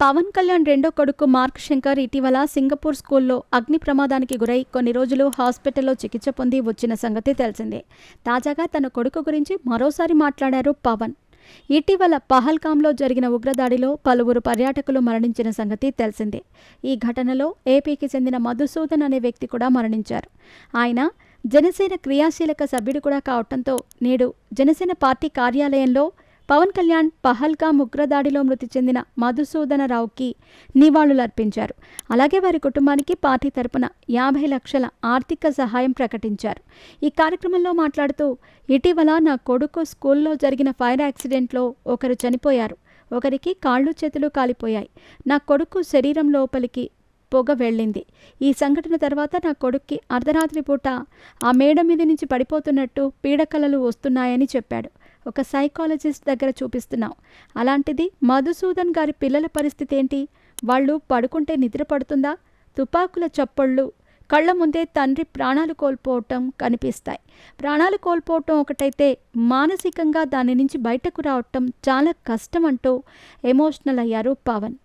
పవన్ కళ్యాణ్ రెండో కొడుకు మార్క్ శంకర్ ఇటీవల సింగపూర్ స్కూల్లో అగ్ని ప్రమాదానికి గురై కొన్ని రోజులు హాస్పిటల్లో చికిత్స పొంది వచ్చిన సంగతి తెలిసిందే. తాజాగా తన కొడుకు గురించి మరోసారి మాట్లాడారు పవన్. ఇటీవల పహల్గాంలో జరిగిన ఉగ్రదాడిలో పలువురు పర్యాటకులు మరణించిన సంగతి తెలిసిందే. ఈ ఘటనలో ఏపీకి చెందిన మధుసూదన్ అనే వ్యక్తి కూడా మరణించారు. ఆయన జనసేన క్రియాశీలక సభ్యుడు కూడా కావటంతో నేడు జనసేన పార్టీ కార్యాలయంలో పవన్ కళ్యాణ్ పహల్గా ఉగ్రదాడిలో మృతి చెందిన మధుసూదనరావుకి నివాళులర్పించారు. అలాగే వారి కుటుంబానికి పార్టీ తరపున యాభై లక్షల ఆర్థిక సహాయం ప్రకటించారు. ఈ కార్యక్రమంలో మాట్లాడుతూ ఇటీవల నా కొడుకు స్కూల్లో జరిగిన ఫైర్ యాక్సిడెంట్లో ఒకరు చనిపోయారు. ఒకరికి కాళ్ళు చేతులు కాలిపోయాయి. నా కొడుకు శరీరం లోపలికి పొగ వెళ్ళింది. ఈ సంఘటన తర్వాత నా కొడుక్కి అర్ధరాత్రి పూట ఆ మేడ మీద నుంచి పడిపోతున్నట్టు పీడకలలు వస్తున్నాయని చెప్పాడు. ఒక సైకాలజిస్ట్ దగ్గర చూపిస్తున్నాం అలాంటిది మధుసూదన్ గారి పిల్లల పరిస్థితి ఏంటి? వాళ్ళు పడుకుంటే నిద్ర పడుతుందా? తుపాకుల చప్పళ్ళు కళ్ళ ముందే తండ్రి ప్రాణాలు కోల్పోవటం కనిపిస్తాయి. ప్రాణాలు కోల్పోవటం ఒకటైతే మానసికంగా దాని నుంచి బయటకు రావటం చాలా కష్టం అంటూ ఎమోషనల్ అయ్యారు పవన్.